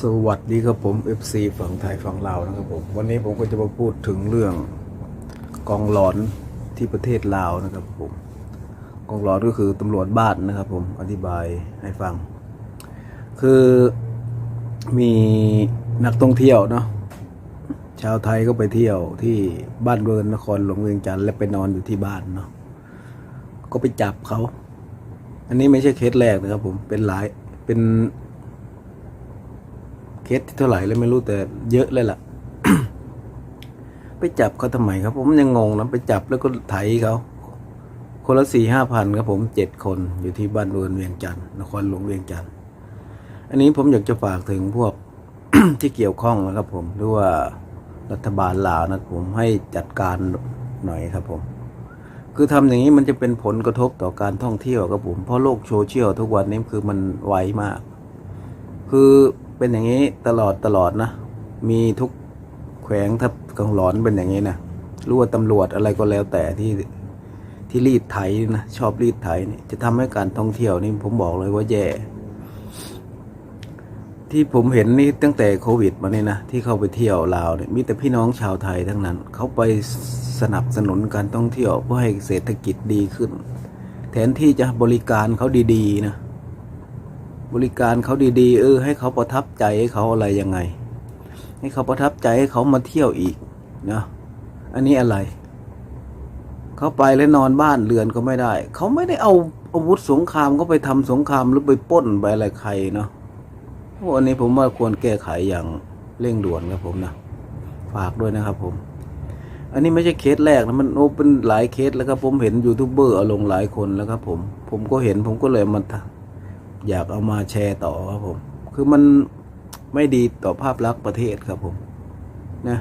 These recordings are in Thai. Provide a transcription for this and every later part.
สวัสดีครับผม FC ฝั่งไทยฝั่งลาวนะครับผมวันนี้ผมก็จะมาพูดถึงเรื่องกองหลอนที่ประเทศลาวนะครับผมกองหลอนก็คือตำรวจบ้านนะครับผมอธิบายให้ฟัง คือมีนักท่องเที่ยวเนาะชาวไทยก็ไปเที่ยวที่บ้านเวิร์นนครหลวงเวียงจันทร์และไปนอนอยู่ที่บ้านเนาะก็ไปจับเขา อันนี้ไม่ใช่เคสแรกนะครับผมเป็นหลายเป็น เคสที่เท่าไหร่เลยไม่รู้แต่เยอะเลยล่ะ ไปจับเขาทำไมครับ ผมยังงงนะไปจับแล้วก็ไถเขาคนละสี่ห้าพันครับผมเจ็ดคนอยู่ที่บ้านเรือนเวียงจันทร์นครหลวงเวียงจันทร์อันนี้ผมอยากจะฝากถึงพวกที่เกี่ยวข้องนะครับผมหรือว่ารัฐบาลลาวนะครับผมให้จัดการหน่อยครับผม คือทำอย่างนี้มันจะเป็นผลกระทบต่อการท่องเที่ยวครับผมเพราะโลกโซเชียลทุกวันนี้คือมันไวมาก คือ เป็นอย่างนี้ตลอดตลอดนะ มีทุกแขวงทับกังหลอนเป็นอย่างนี้นะรู้ว่าตำรวจอะไรก็แล้วแต่ที่ที่รีดไถนะชอบรีดไถนี่จะทำให้การท่องเที่ยวนี่ผมบอกเลยว่าแย่ที่ผมเห็นนี่ตั้งแต่โควิดมาเนี่ยนะที่เข้าไปเที่ยวลาวเนี่ยมีแต่พี่น้องชาวไทยทั้งนั้น เขาไปสนับสนุนการท่องเที่ยวเพื่อให้เศรษฐกิจดีขึ้น แทนที่จะบริการเขาดีๆนะ บริการเขาดีๆ เออ ให้เขาประทับใจให้เขาอะไรยังไง ให้เขาประทับใจให้เขามาเที่ยวอีกนะอันนี้อะไร เขาไปแล้วนอนบ้านเรือนก็ไม่ได้ เขาไม่ได้เอาอาวุธสงครามเขาไปทำสงครามหรือไปป้นไปอะไรใครเนาะโอ้อันนี้ผมว่าควรแก้ไขอย่างเร่งด่วนครับผมนะฝากด้วยนะครับผม อันนี้ไม่ใช่เคสแรกนะมันโอ้เป็นหลายเคสแล้วครับผมเห็นยูทูบเบอร์เอาลงหลายคนแล้วครับผม ผมก็เห็นผมก็เลยมา อยากเอามาแชร์ต่อครับผม คือมันไม่ดีต่อภาพลักษณ์ประเทศครับผมนะ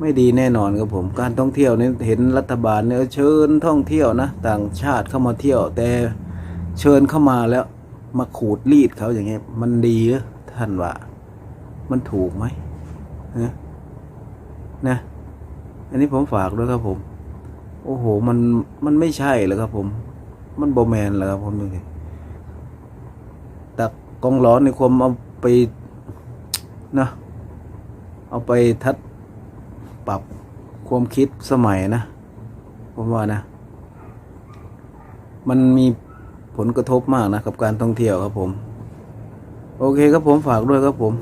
ไม่ดีแน่นอนครับผม การท่องเที่ยวเนี่ยเห็นรัฐบาลเนี่ยเชิญท่องเที่ยวนะ ต่างชาติเข้ามาเที่ยว แต่เชิญเข้ามาแล้ว มาขูดรีดเขาอย่างเงี้ย มันดีเหรอท่านว่า มันถูกไหมนะนะ อันนี้ผมฝากด้วยครับผม โอ้โห มันมันไม่ใช่เลยครับผม มันโบแมนเลยครับผมดูสิ แต่กองล้อในความเอาไปนะเอาไปทัดปรับความคิดสมัยนะผมว่านะ มันมีผลกระทบมากนะกับการท่องเที่ยวครับผม โอเคครับผมฝากด้วยครับผม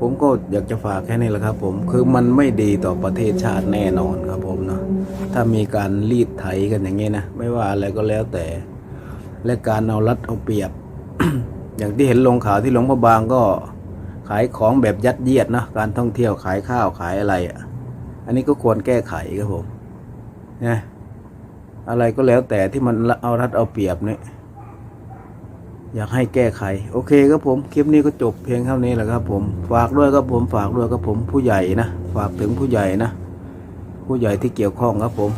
ผมก็อยากจะฝากแค่นี้แหละครับ ผมคือมันไม่ดีต่อประเทศชาติแน่นอนครับผมนะถ้ามีการรีดไถกันอย่างนี้นะไม่ว่าอะไรก็แล้วแต่ และการเอารัดเอาเปรียบ อย่างที่เห็นลงข่าวที่หลวงพระบางก็ขายของแบบยัดเยียดนะการท่องเที่ยวขายข้าวขายอะไรอะ อันนี้ก็ควรแก้ไขครับผมนะอะไรก็แล้วแต่ที่มันเอารัดเอาเปรียบเนี่ยอยากให้แก้ไข โอเคครับผม คลิปนี้ก็จบเพียงเท่านี้แหละครับผม ฝากด้วยครับผมฝากด้วยครับผมผู้ใหญ่นะ ฝากถึงผู้ใหญ่นะ ผู้ใหญ่ที่เกี่ยวข้องครับผม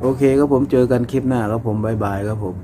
โอเคครับผมเจอกันคลิปหน้าครับผมบายบายครับผม